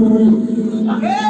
हे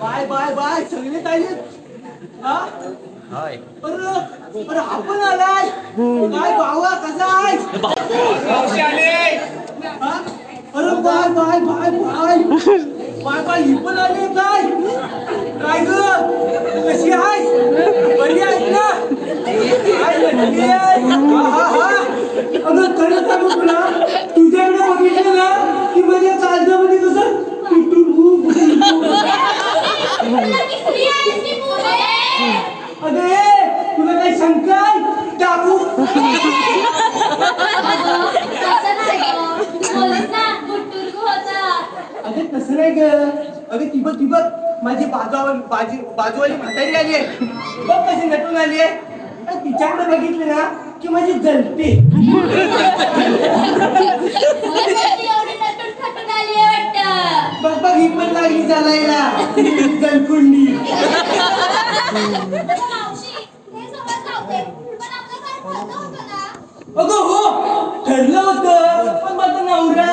bye bye bye. संगीत आली हा? अरे अरे आपण आलाय. काय भावा कसा आहे? हा? अरे bye bye bye bye. Bye bye ही पण आली काय? काय ग? कशी आहेस? बरी आहेस ना? काय हा हा हा. अगं खरं सांगू तुला तुझ्याकडे बघितलं ना की माझ्या काळजामध्ये कसं अगे तुला काही शंका टाकू. अगं तसं नाही ग. अगं ती बघ ती बघ माझी बाजूवाली बाजी बाजूवाली म्हातारी आली आहे. बघ कशी नटून आली आहे. तिच्याकडे बघितलं ना की माझी जलते बघ बघ ही पण लागली चालायला. जलकुंडी अगं हो ठरलं होत पण माझा नवरा.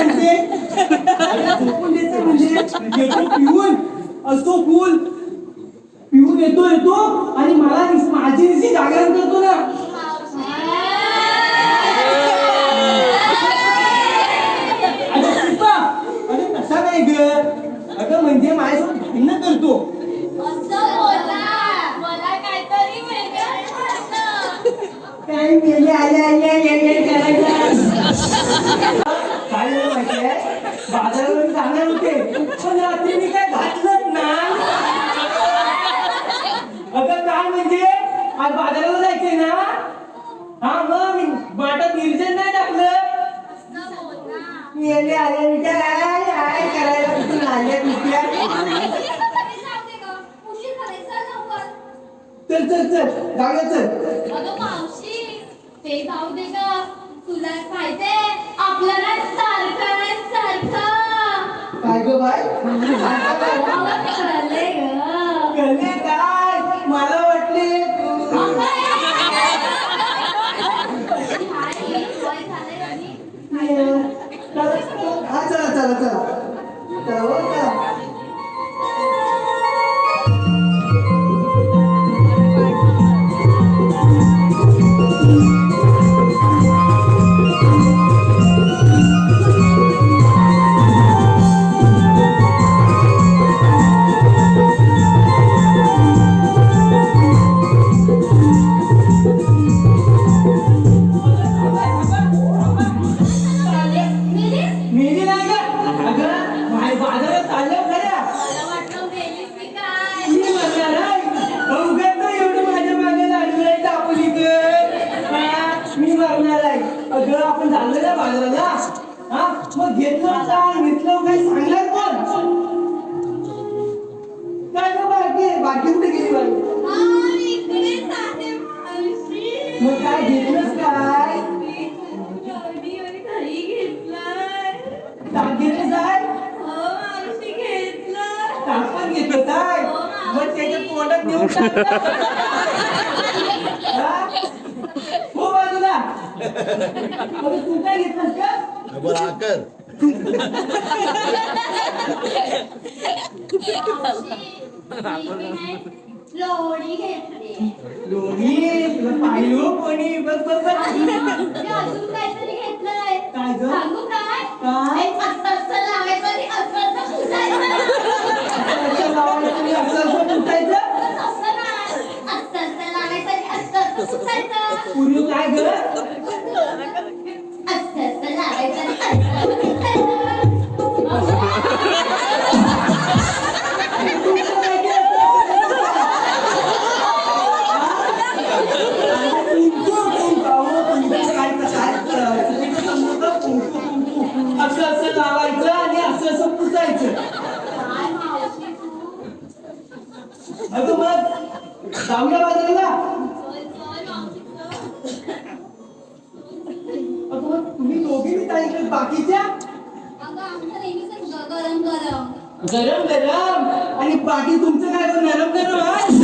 मला मोठी म्हणजे? म्हणजे येतो पिऊन. असतो फुल पिऊन येतो येतो आणि ते जाऊ दे का तुला माहितीये आपल्याला सारखं सारखं. काय ग बाय हा? बाजूला अरे तू काय घेतलंस का बरं कर लोणी घेतली लोणी तुला पाहिलो कोणी बस बस बस मी अजून काहीतरी घेतलंय काय गं? सांगू काय काय? एक असं असं लावायचं आणि असं असं पुसायचं. असं लावायचं आणि असं असं कुटायचं असं नाही. असं असं लावायचं आणि असं काय ग असं असं लावायचं आणि असं असं पुसायचं. अगं मग जाऊया बाजाराला दोघी बाकीच्या? अगं, आमचं नेहमीच ग- गरम गरम. गरम गरम. आणि बाकी तुमचं काय नरम गरम आहे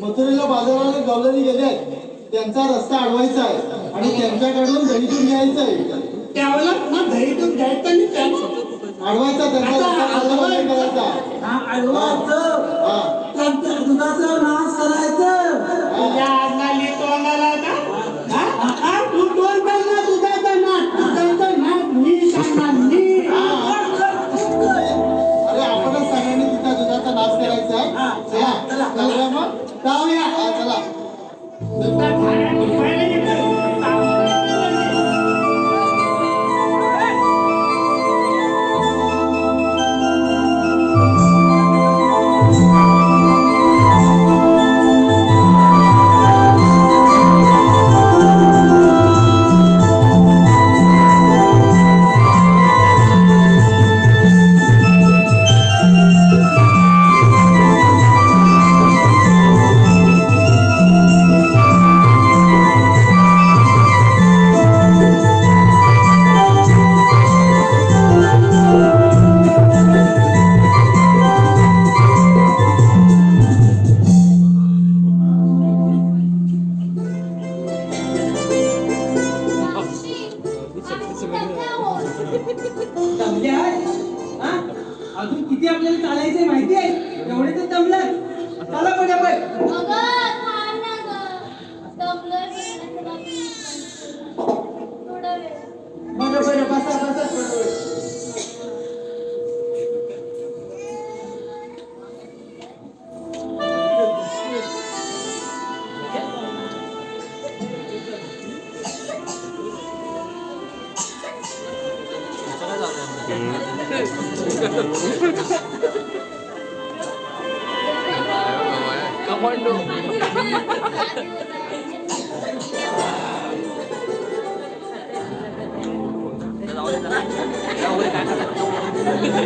मथुरेला बाजाराला गवलनी गेले आहेत. त्यांचा रस्ता अडवायचा आहे. आणि त्यांच्याकडून दहीतून घ्यायचं आहे. त्यावेळेला मग दहीतून घ्यायचं आणि त्याचं. अडवायचा त्यांचा रस्ता करायचा. हा अडवायचं. हा. नंतर दुधाचा नाश करायचं. चला. चला. चला. मग जाऊया. चला. आपल्याला चालायचंय माहिती आहे? एवढे तर जमलं. चला पण आपण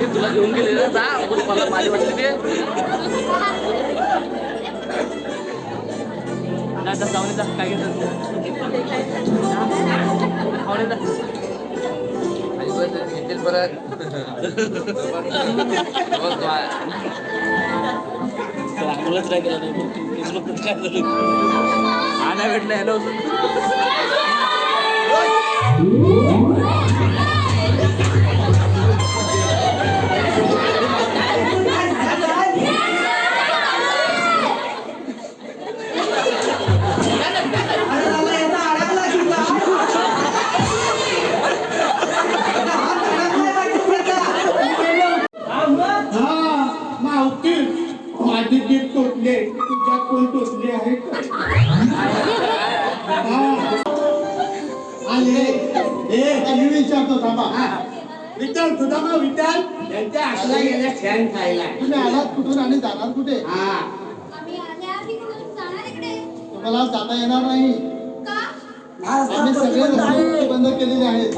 तुला घेऊन गेले ना जा मला माझी वाटली ते जाऊन ये जा. काय घेतात खाऊन जा. घेतील परत नाही केलं नाही. काय झालं? भेटलं हॅलो विचारतो थांबा. विठ्ठल तुझा मग विठ्ठल. यांच्या हातला गेल्या फॅन खायला. तुम्ही आलात कुठून आणि जाणार कुठे? हा. आम्ही आल्या तिकडून जाणार इकडे. तुम्हाला जाता येणार नाही. आम्ही सगळे रस्ते बंद केलेले आहेत.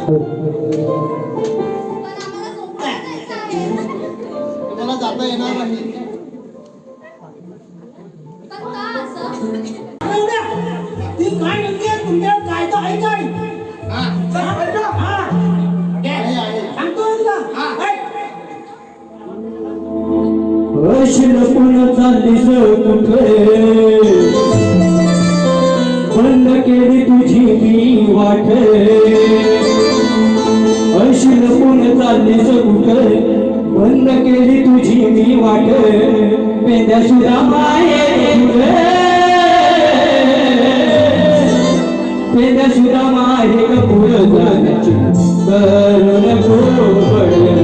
जायचं तुम्हाला जाता येणार नाही. पण का असं? एवढ्या. ती काय म्हणते? तुमच्या कायदा आहे काय? शिरपून चालीस कुठे? बंद केली तुझी मी वाट. अशिरपून चालीस कुठे? बंद केली तुझी मी वाट. पेंद्या सुद्धा माये पेंद्या सुद्धा माये कपूर जाण्याची. करून